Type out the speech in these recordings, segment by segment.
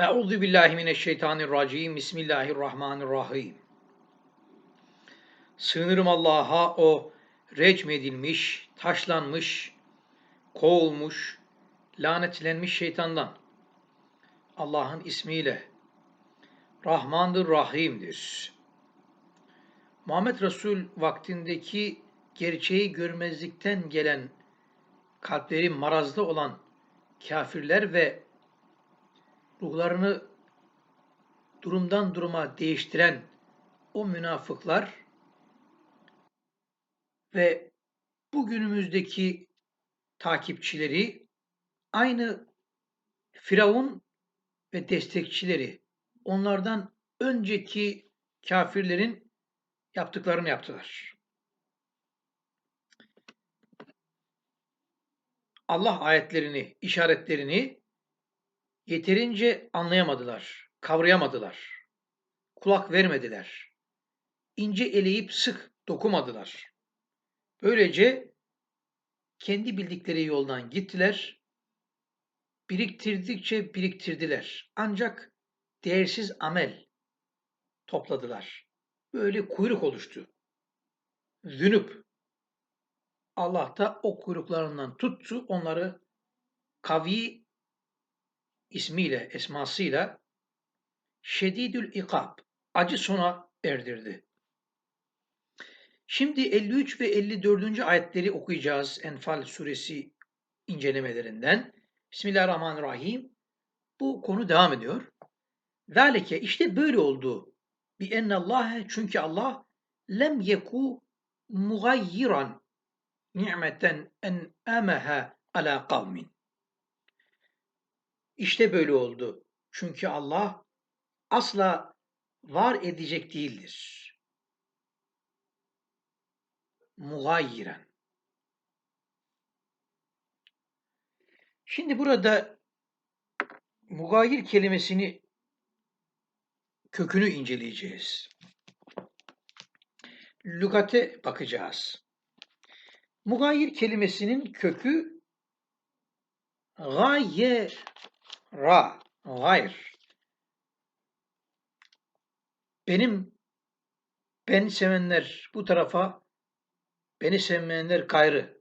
Euzu billahi mineşşeytanirracim. Bismillahirrahmanirrahim. Sığınırım Allah'a o recmedilmiş, taşlanmış, kovulmuş, lanetlenmiş şeytandan. Allah'ın ismiyle. Rahmandır, Rahim'dir. Muhammed Resul vaktindeki gerçeği görmezlikten gelen kalpleri marazda olan kafirler ve ruhlarını durumdan duruma değiştiren o münafıklar ve bugünümüzdeki takipçileri aynı Firavun ve destekçileri onlardan önceki kafirlerin yaptıklarını yaptılar. Allah ayetlerini, işaretlerini yeterince anlayamadılar, kavrayamadılar. Kulak vermediler. İnce eleyip sık dokumadılar. Böylece kendi bildikleri yoldan gittiler. Biriktirdikçe biriktirdiler. Ancak değersiz amel topladılar. Böyle kuyruk oluştu. Zünüp. Allah da o kuyruklarından tuttu, onları kavi ismiyle, esmasıyla şedidül ikab, acı sona erdirdi. Şimdi 53 ve 54. ayetleri okuyacağız Enfal suresi incelemelerinden. Bismillahirrahmanirrahim. Bu konu devam ediyor. Zalike işte böyle oldu. Bi ennallâhe çünkü Allah lem yeku mugayyiran ni'meten en emeha ala kavmin. İşte böyle oldu. Çünkü Allah asla var edecek değildir. Mugayyiren. Şimdi burada mugayir kelimesini kökünü inceleyeceğiz. Lügate bakacağız. Mugayir kelimesinin kökü gaye ra, gayr. Benim beni sevenler bu tarafa, beni sevmeyenler gayrı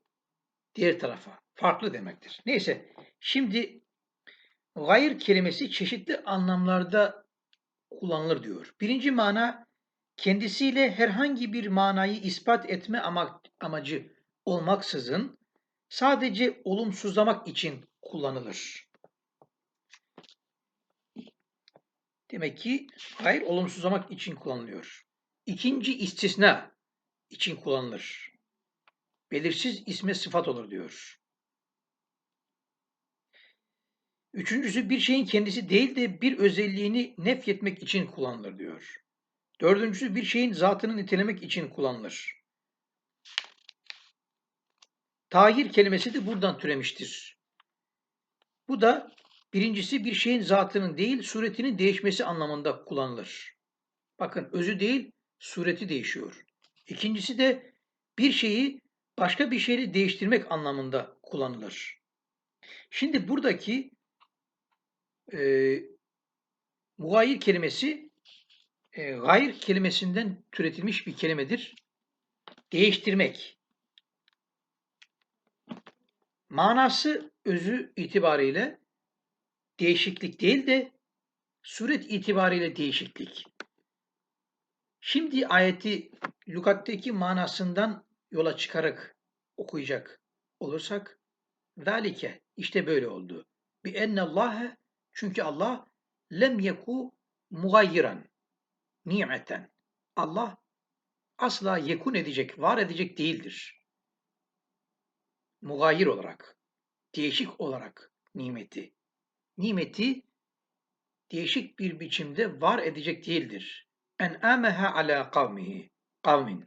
diğer tarafa. Farklı demektir. Neyse, şimdi gayr kelimesi çeşitli anlamlarda kullanılır diyor. Birinci mana kendisiyle herhangi bir manayı ispat etme amacı olmaksızın sadece olumsuzlamak için kullanılır. Demek ki hayır olumsuzlamak için kullanılıyor. İkinci istisna için kullanılır. Belirsiz isme sıfat olur diyor. Üçüncüsü bir şeyin kendisi değil de bir özelliğini nefyetmek için kullanılır diyor. Dördüncüsü bir şeyin zatını nitelemek için kullanılır. Tahir kelimesi de buradan türemiştir. Bu da Birincisi bir şeyin zatının değil, suretinin değişmesi anlamında kullanılır. Bakın özü değil, sureti değişiyor. İkincisi de bir şeyi başka bir şeyle değiştirmek anlamında kullanılır. Şimdi buradaki e, mugayir kelimesi e, gayr kelimesinden türetilmiş bir kelimedir. Değiştirmek. Manası özü itibariyle değişiklik değil de suret itibariyle değişiklik. Şimdi ayeti lügatteki manasından yola çıkarak okuyacak olursak zalike işte böyle oldu. Bi ennallâhe çünkü Allah lem yeku mugayyiran nimeten. Allah asla yekun edecek, var edecek değildir. Mugayir olarak, değişik olarak nimeti nimeti değişik bir biçimde var edecek değildir. En ameha ala kavmihi. Kavmin.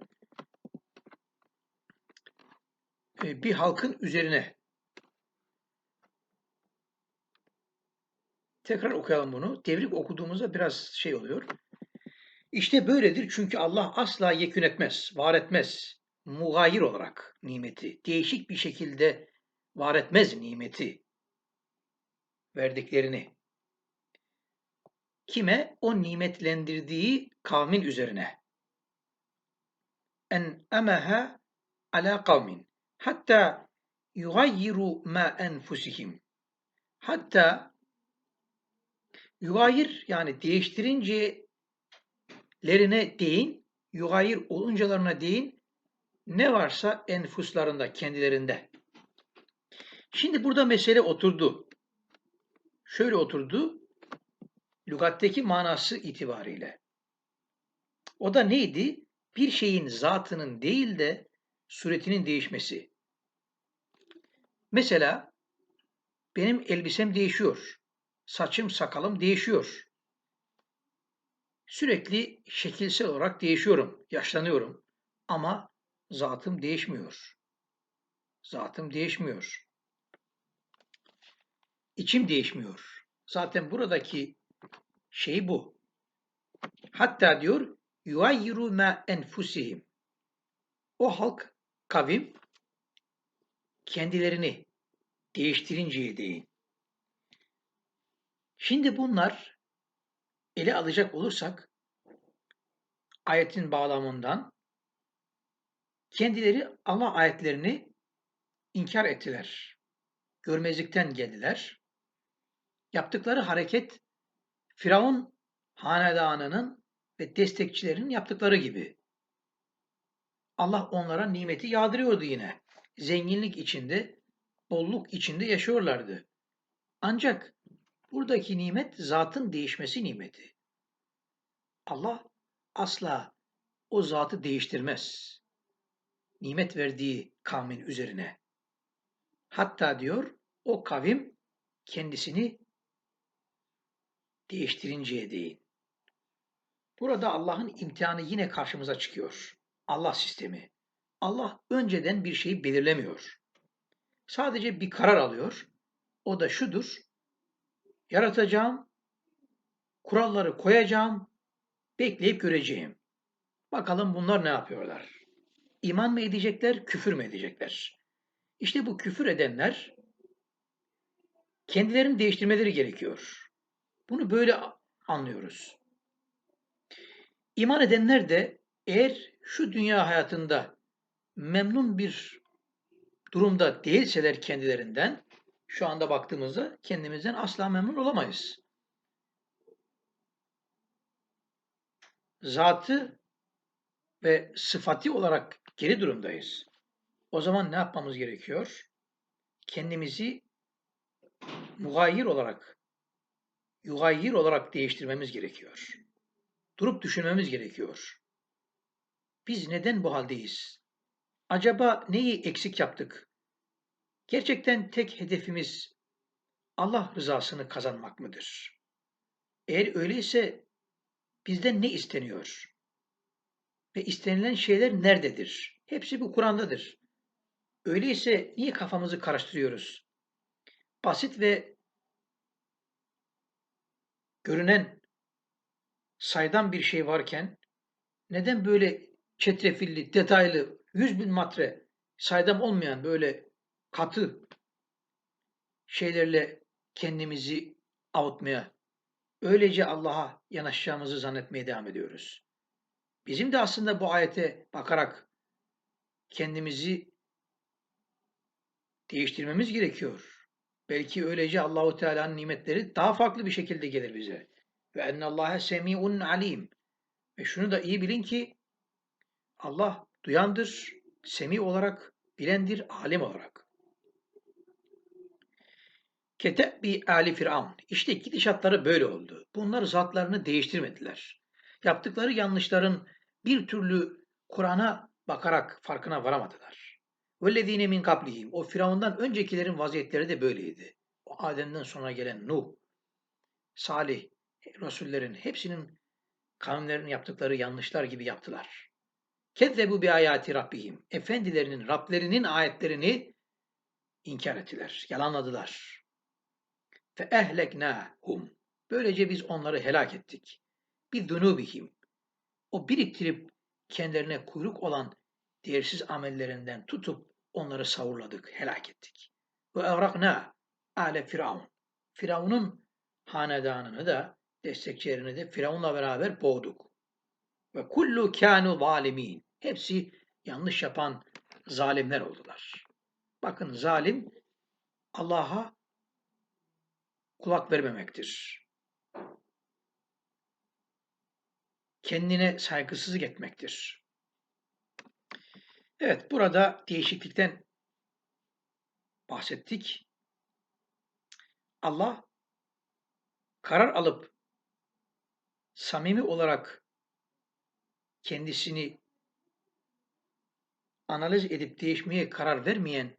E, bir halkın üzerine. Tekrar okuyalım bunu. Devrik okuduğumuzda biraz şey oluyor. İşte böyledir çünkü Allah asla yekün etmez, var etmez. Mugayir olarak nimeti, değişik bir şekilde var etmez nimeti verdiklerini. Kime? O nimetlendirdiği kavmin üzerine. En emeha ala kavmin. Hatta yugayyiru ma enfusihim. Hatta yugayir yani değiştirince lerine değin, yugayir oluncalarına değin, ne varsa enfuslarında, kendilerinde. Şimdi burada mesele oturdu. Şöyle oturdu. Lügatteki manası itibariyle. O da neydi? Bir şeyin zatının değil de suretinin değişmesi. Mesela benim elbisem değişiyor. Saçım, sakalım değişiyor. Sürekli şekilsel olarak değişiyorum, yaşlanıyorum. Ama zatım değişmiyor. Zatım değişmiyor. İçim değişmiyor. Zaten buradaki şey bu. Hatta diyor yuvayyiru ma enfusihim. O halk, kavim kendilerini değiştirinceye değin. Şimdi bunlar ele alacak olursak ayetin bağlamından kendileri Allah ayetlerini inkar ettiler. Görmezlikten geldiler. Yaptıkları hareket Firavun hanedanının ve destekçilerinin yaptıkları gibi. Allah onlara nimeti yağdırıyordu yine. Zenginlik içinde, bolluk içinde yaşıyorlardı. Ancak buradaki nimet zatın değişmesi nimeti. Allah asla o zatı değiştirmez. Nimet verdiği kavmin üzerine. Hatta diyor o kavim kendisini değiştirinceye değin. Burada Allah'ın imtihanı yine karşımıza çıkıyor. Allah sistemi. Allah önceden bir şeyi belirlemiyor. Sadece bir karar alıyor. O da şudur. Yaratacağım, kuralları koyacağım, bekleyip göreceğim. Bakalım bunlar ne yapıyorlar? İman mı edecekler, küfür mü edecekler? İşte bu küfür edenler kendilerini değiştirmeleri gerekiyor. Bunu böyle anlıyoruz. İman edenler de eğer şu dünya hayatında memnun bir durumda değilseler kendilerinden, şu anda baktığımızda kendimizden asla memnun olamayız. Zatı ve sıfati olarak geri durumdayız. O zaman ne yapmamız gerekiyor? Kendimizi mugayir olarak, yugayir olarak değiştirmemiz gerekiyor. Durup düşünmemiz gerekiyor. Biz neden bu haldeyiz? Acaba neyi eksik yaptık? Gerçekten tek hedefimiz Allah rızasını kazanmak mıdır? Eğer öyleyse bizden ne isteniyor? Ve istenilen şeyler nerededir? Hepsi bu Kur'an'dadır. Öyleyse niye kafamızı karıştırıyoruz? Basit ve görünen saydam bir şey varken neden böyle çetrefilli, detaylı, yüz bin matre saydam olmayan böyle katı şeylerle kendimizi avutmaya, öylece Allah'a yanaşacağımızı zannetmeye devam ediyoruz. Bizim de aslında bu ayete bakarak kendimizi değiştirmemiz gerekiyor. Belki öylece Allahu Teala'nın nimetleri daha farklı bir şekilde gelir bize. Ve ennallâhe semi'un alim. Ve şunu da iyi bilin ki Allah duyandır, semi olarak, bilendir, alim olarak. Ketebi Ali Firavun. İşte gidişatları böyle oldu. Bunlar zatlarını değiştirmediler. Yaptıkları yanlışların bir türlü Kur'an'a bakarak farkına varamadılar. Vellezine min kablihim. O Firavundan öncekilerin vaziyetleri de böyleydi. O Adem'den sonra gelen Nuh, Salih, Resullerin hepsinin kavimlerin yaptıkları yanlışlar gibi yaptılar. Kezzebu bi ayati rabbihim. Efendilerinin, Rablerinin ayetlerini inkar ettiler, yalanladılar. Fe ehleknâhum. Böylece biz onları helak ettik. Bir dunubihim. O biriktirip kendilerine kuyruk olan değersiz amellerinden tutup onları savurladık, helak ettik. Ve evrakna ale firavun. Firavun'un hanedanını da destekçilerini de Firavun'la beraber boğduk. Ve kullu kânu zalimin. Hepsi yanlış yapan zalimler oldular. Bakın zalim Allah'a kulak vermemektir. Kendine saygısızlık etmektir. Evet, burada değişiklikten bahsettik. Allah karar alıp samimi olarak kendisini analiz edip değişmeye karar vermeyen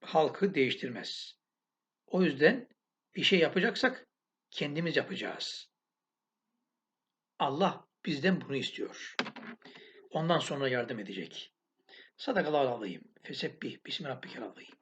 halkı değiştirmez. O yüzden bir şey yapacaksak kendimiz yapacağız. Allah bizden bunu istiyor. Ondan sonra yardım edecek. Sadakallahu aleyhim. Fesebbih. Bismillahirrahmanirrahim.